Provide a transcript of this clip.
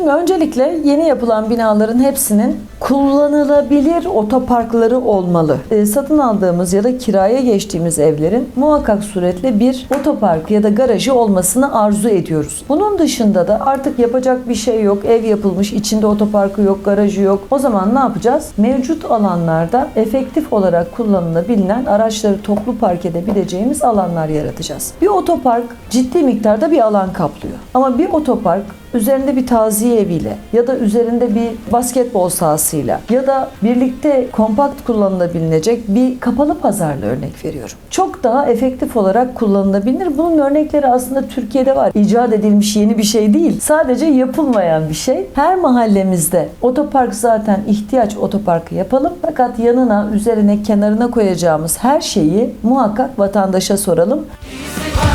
Şimdi öncelikle yeni yapılan binaların hepsinin kullanılabilir otoparkları olmalı. E, satın aldığımız ya da kiraya geçtiğimiz evlerin muhakkak suretle bir otopark ya da garajı olmasını arzu ediyoruz. Bunun dışında da artık yapacak bir şey yok. Ev yapılmış, içinde otoparkı yok, garajı yok. O zaman ne yapacağız? Mevcut alanlarda efektif olarak kullanılabilen araçları toplu park edebileceğimiz alanlar yaratacağız. Bir otopark ciddi miktarda bir alan kaplıyor. Ama bir otopark üzerinde bir taziye eviyle ya da üzerinde bir basketbol sahasıyla ya da birlikte kompakt kullanılabilecek bir kapalı pazarla örnek veriyorum. Çok daha efektif olarak kullanılabilir. Bunun örnekleri aslında Türkiye'de var. İcat edilmiş yeni bir şey değil. Sadece yapılmayan bir şey. Her mahallemizde otopark zaten ihtiyaç otoparkı yapalım. Fakat yanına, üzerine, kenarına koyacağımız her şeyi muhakkak vatandaşa soralım. Easy